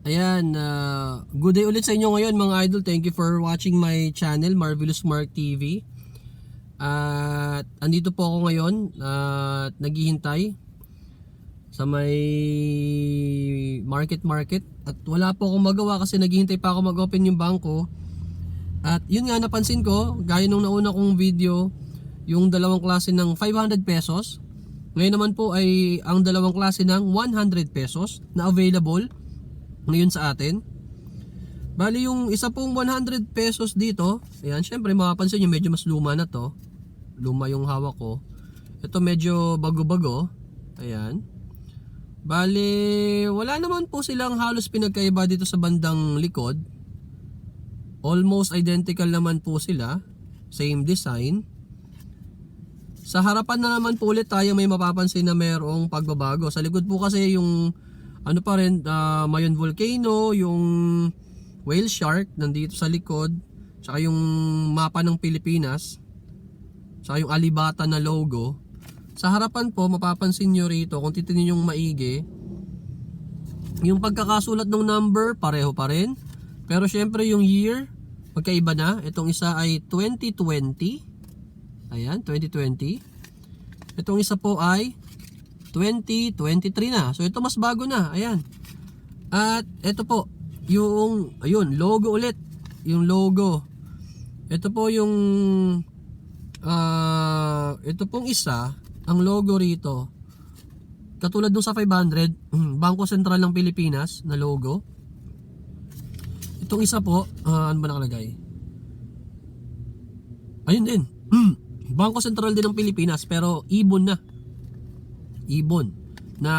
Ayan, uh, good day ulit sa inyo ngayon mga idol. Thank you for watching my channel, Marvelous Mark TV. At andito po ako ngayon at naghihintay sa may market market at wala po akong magawa kasi naghihintay pa ako mag-open yung bangko. At yun nga napansin ko, gaya nung nauna kong video, yung dalawang klase ng 500 pesos. Ngayon naman po ay ang dalawang klase ng 100 pesos na available ngayon sa atin. Bali yung isa pong 100 pesos dito, ayan, syempre mapapansin nyo medyo mas luma na to. Luma yung hawak ko. Ito medyo bago-bago. Ayan. Bali, wala naman po silang halos pinagkaiba dito sa bandang likod. Almost identical naman po sila. Same design. Sa harapan na naman po ulit tayo may mapapansin na mayroong pagbabago. Sa likod po kasi yung ano pa rin, uh, Mayon Volcano, yung whale shark nandito sa likod, tsaka yung mapa ng Pilipinas, tsaka yung alibata na logo. Sa harapan po, mapapansin nyo rito, kung titignan yung maigi, yung pagkakasulat ng number, pareho pa rin. Pero syempre yung year, magkaiba na. Itong isa ay 2020. Ayan, 2020. Itong isa po ay 2023 na. So ito mas bago na. Ayan. At ito po, yung, ayun, logo ulit. Yung logo. Ito po yung, ah, ito pong isa, ang logo rito. Katulad nung sa 500, Bangko Sentral ng Pilipinas na logo. Itong isa po, ah, ano ba nakalagay? Ayun din. Bangko Sentral din ng Pilipinas pero ibon na. Ibon na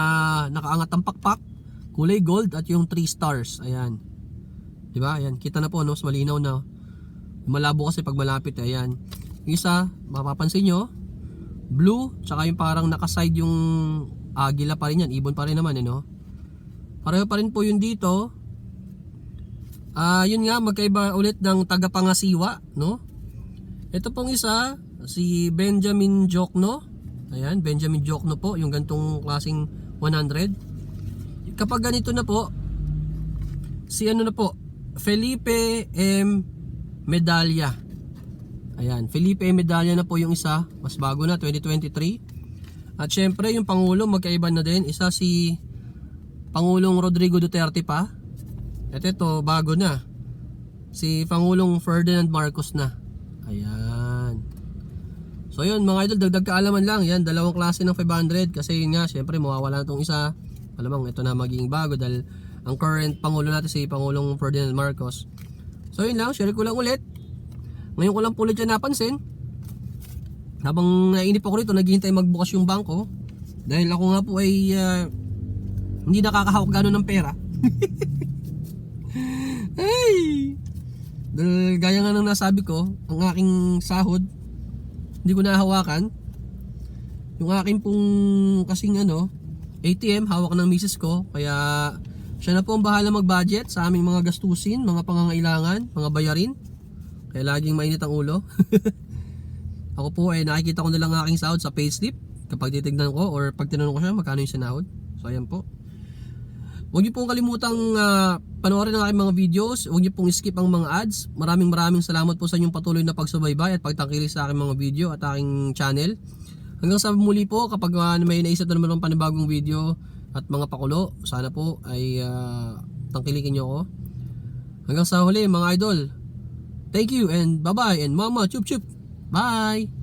nakaangat ang pakpak, kulay gold at yung 3 stars. Ayan. 'Di ba? Ayan, kita na po no, mas malinaw na. Malabo kasi pag malapit, ayan. Yung isa, mapapansin nyo, blue, tsaka yung parang nakaside yung agila pa rin yan, ibon pa rin naman, eh, no? Pareho pa rin po yun dito. Ah, yun nga, magkaiba ulit ng tagapangasiwa, no? Ito pong isa, si Benjamin Jokno. Ayan, Benjamin Jokno po, yung gantong klaseng 100. Kapag ganito na po, si ano na po, Felipe M. Medalya. Ayan, Felipe M. Medalya na po yung isa, mas bago na, 2023. At syempre, yung Pangulo, magkaiba na din. Isa si Pangulong Rodrigo Duterte pa. At ito, bago na. Si Pangulong Ferdinand Marcos na. Ayan. So yun mga idol, dagdag kaalaman lang. Yan, dalawang klase ng 500 kasi yun nga, syempre mawawala na itong isa. Alamang ito na magiging bago dahil ang current Pangulo natin si Pangulong Ferdinand Marcos. So yun lang, share ko lang ulit. Ngayon ko lang po ulit napansin. Habang nainip ako rito, naghihintay magbukas yung bangko. Dahil ako nga po ay ah, hindi nakakahawak gano'n ng pera. ay! Dahil gaya nga ng nasabi ko, ang aking sahod, hindi ko nahawakan. Yung aking pong kasing ano, ATM, hawak ng misis ko. Kaya siya na po ang bahala mag-budget sa aming mga gastusin, mga pangangailangan, mga bayarin. Kaya laging mainit ang ulo. Ako po ay nakikita ko na lang ang aking sahod sa payslip kapag titignan ko or pag tinanong ko siya magkano yung sinahod. So ayan po. Huwag niyo pong kalimutang uh, panoorin ang aking mga videos. Huwag niyo pong skip ang mga ads. Maraming maraming salamat po sa inyong patuloy na pagsubaybay at pagtangkilik sa aking mga video at aking channel. Hanggang sa muli po kapag uh, may naisip na naman ng panibagong video at mga pakulo, sana po ay uh, tangkilikin niyo ako. Hanggang sa huli mga idol. Thank you and bye-bye and mama chup chup. Bye!